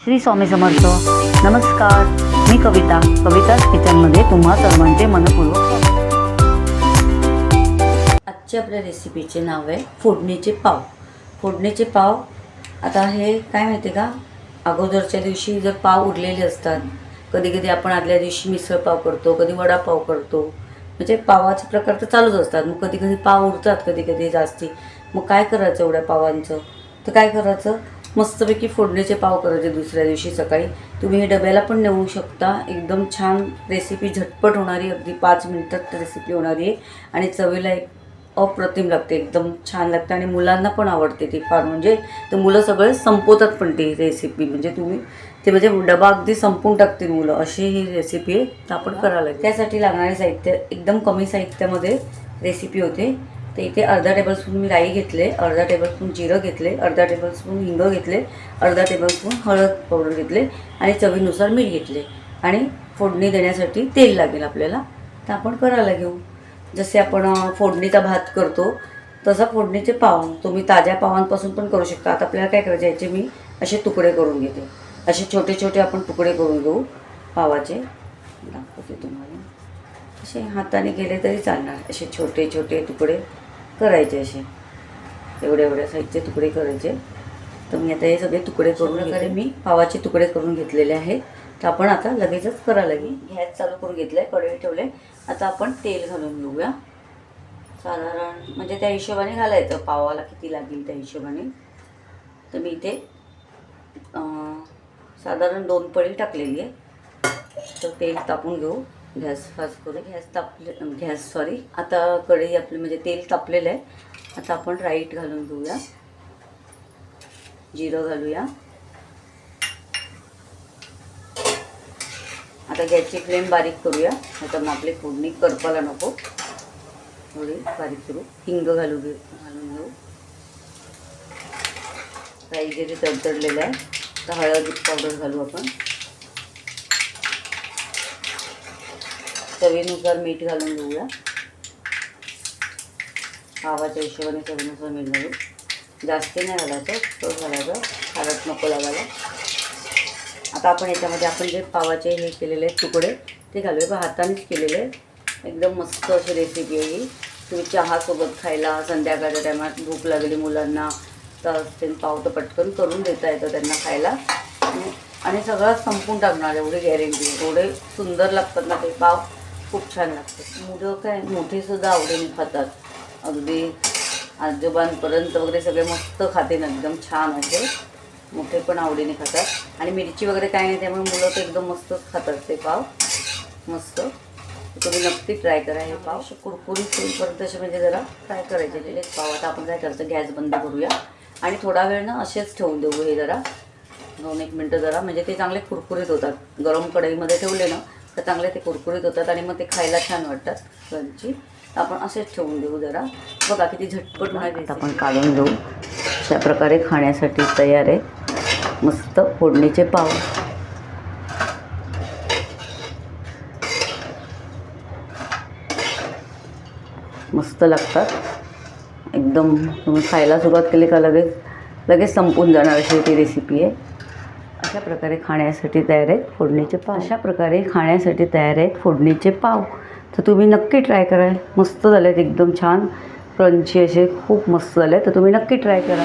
श्री स्वामी समर्थ. नमस्कार. मी कविता. कविताच किचनमध्ये तुम्हा सर्वांचे मनपूर्वक स्वागत. आजच्या आपल्या रेसिपीचे नाव आहे फोडणीचे पाव. फोडणीचे पाव आता हे काय माहिती आहे का? अगोदरच्या दिवशी जर पाव उरलेले असतात कधी कधी आपण आदल्या दिवशी मिसळ पाव करतो कधी वडापाव करतो. म्हणजे पावाचे प्रकार तर चालूच असतात. मग कधी कधी पाव उरतात कधी कधी जास्ती. मग काय करायचं एवढ्या पावांचं? तर काय करायचं? मस्तपैकी फोडणीचे पाव करायचे दुसऱ्या दिवशी सकाळी. तुम्ही हे डब्याला पण नेऊ शकता. एकदम छान रेसिपी झटपट होणारी अगदी पाच मिनिटात रेसिपी होणारी आहे. आणि चवीला एक अप्रतिम लागते एकदम छान लागते. आणि मुलांना पण आवडते ती फार. म्हणजे तर मुलं सगळे संपवतात पण ती रेसिपी म्हणजे तुम्ही ते म्हणजे डबा अगदी संपून टाकतील मुलं. अशी ही रेसिपी आहे. तर आपण करायला लागेल. त्यासाठी लागणारे साहित्य एकदम कमी साहित्यामध्ये रेसिपी होते. तर इथे अर्धा टेबलस्पून मी राई घेतले अर्धा टेबलस्पून जिरं घेतले अर्धा टेबलस्पून हिंग घेतले अर्धा टेबलस्पून हळद पावडर घेतले आणि चवीनुसार मीठ घेतले. आणि फोडणी देण्यासाठी तेल लागेल आपल्याला. तर आपण करायला घेऊ. जसे आपण फोडणीचा भात करतो तसा फोडणीचे पाव तुम्ही ताज्या पावांपासून पण करू शकता. आता आपल्याला काय करायचे याचे मी असे तुकडे करून घेते. असे छोटे छोटे आपण तुकडे करून घेऊ पावाचे. दाखवते तुम्हाला. असे हाताने केले तरी चालणार. असे छोटे छोटे तुकडे. करायचे असे. एवढ्या एवढ्या साईजचे तुकडे करायचे. तर मी आता हे सगळे तुकडे करून प्रकारे मी पावाचे तुकडे करून घेतलेले आहेत. तर आपण आता लगेचच करायला लागेल. गॅस चालू करून घेतलं आहे कढई ठेवले आता आपण तेल घालून घेऊया. साधारण म्हणजे त्या हिशोबाने घालायचं. पावाला किती लागेल त्या हिशोबाने. तर मी इथे साधारण दोन पळी टाकलेली आहे. तर तेल तापून घेऊ. गॅस फास्ट करू गॅस तापले गॅस सॉरी आता कढई आपली म्हणजे तेल तापलेलं आहे. आता आपण राईट घालून घेऊया. जिरं घालूया. आता गॅसची फ्लेम बारीक करूया. आता मग आपली फोडणी करपाला नको. थोडी बारीक करू. हिंग घालू घे घालून घेऊ. राई जिरे तडतडलेलं आहे. तर हळद पावडर घालू आपण. चवीनुसार मीठ घालून घेऊया. पावाच्या हिशोबाने चवीनुसार मीठ घालू. जास्ती नाही घालायचं तो घालायचं. खारट नको लागायला. आता आपण याच्यामध्ये आपण जे पावाचे हे केलेले तुकडे ते घालूया. बा हातानेच केलेले एकदम मस्त अशी रेसिपी आहे ही. तुम्ही चहासोबत खायला संध्याकाळच्या टायमात भूक लागली मुलांना तर ते पाव तर पटकन करून देता येतं त्यांना खायला. आणि- आणि सगळं संपून टाकणार एवढी गॅरंटी एवढे सुंदर लागतात ना ते पाव. खूप छान लागतात मुलं काय मोठेसुद्धा आवडीने खातात. अगदी आजोबांपर्यंत वगैरे सगळे मस्त खाते एकदम छान असे. मोठे पण आवडीने खातात. आणि मिरची वगैरे काय नाही त्यामुळे मुलं तर एकदम मस्तच खातात ते पाव. मस्त. तुम्ही नक्की ट्राय करा हे पाव. कुरकुरीत होईपर्यंत असे म्हणजे जरा फ्राय करायचे पाव. आता आपण काय करायचं गॅस बंद करूया. आणि थोडा वेळ ना असेच ठेवून देऊ हे जरा. दोन एक मिनटं जरा. म्हणजे ते चांगले कुरकुरीत होतात. गरम कढईमध्ये ठेवले ना तर चांगले ते कुरकुरीत होतात आणि मग ते खायला छान वाटतात क्रंची आपण असेच ठेवून देऊ जरा. बघा किती झटपट नाही आपण काढून घेऊ. अशा प्रकारे खाण्यासाठी तयार आहे. मस्त फोडणीचे पाव. मस्त लागतात. एकदम तुम्ही खायला सुरुवात केली का लगेच लगेच संपून जाणार अशी ती रेसिपी आहे. अशा प्रकारे खाण्यासाठी तयार आहेत फोडणीचे पाव. अशा प्रकारे खाण्यासाठी तयार आहेत फोडणीचे पाव. तर तुम्ही नक्की ट्राय करा. मस्त झाले आहेत एकदम छान. क्रंची असे खूप मस्त झाले तर तुम्ही नक्की ट्राय करा.